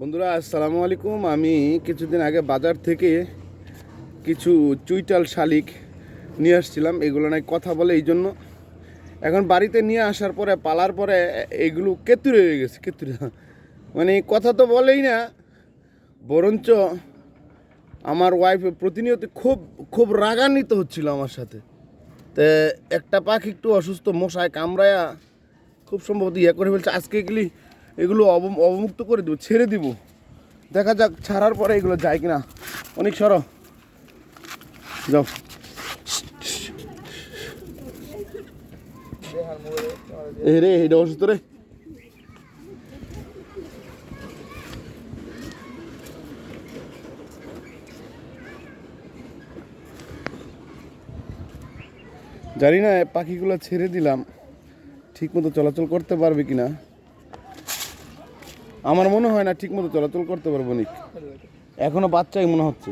বন্ধুরা, আসসালামু আলাইকুম। আমি কিছুদিন আগে বাজার থেকে কিছু চুইটাল শালিক নিয়ে আসছিলাম। এগুলো নাই কথা বলে এই জন্য। এখন বাড়িতে নিয়ে আসার পরে, পালার পরে এগুলো কেতুরে হয়ে গেছে, কেতুরে। মানে কথা তো বলেই না। বরঞ্চ আমার ওয়াইফ প্রতিনিয়ত খুব খুব রাগান্বিত হচ্ছিল আমার সাথে। তে একটা পাখি একটু অসুস্থ মশায় কামড়ায়া খুব সম্ভবত ইয়ে করে ফেলছে। আজকে এগুলি এগুলো অব- অবমুক্ত করে দেবো, ছেড়ে দিব। দেখা যাক ছাড়ার পরে এগুলো যায় কিনা। অনেক, সর। যাও। রে এটা অসুস্থ রে। জানি না পাখিগুলো ছেড়ে দিলাম। ঠিক মতো চলাচল করতে পারবে কিনা। আমার মনে হয় না ঠিক মতো চলাচল করতে পারব নিক এখনও বাচ্চাই মনে হচ্ছে।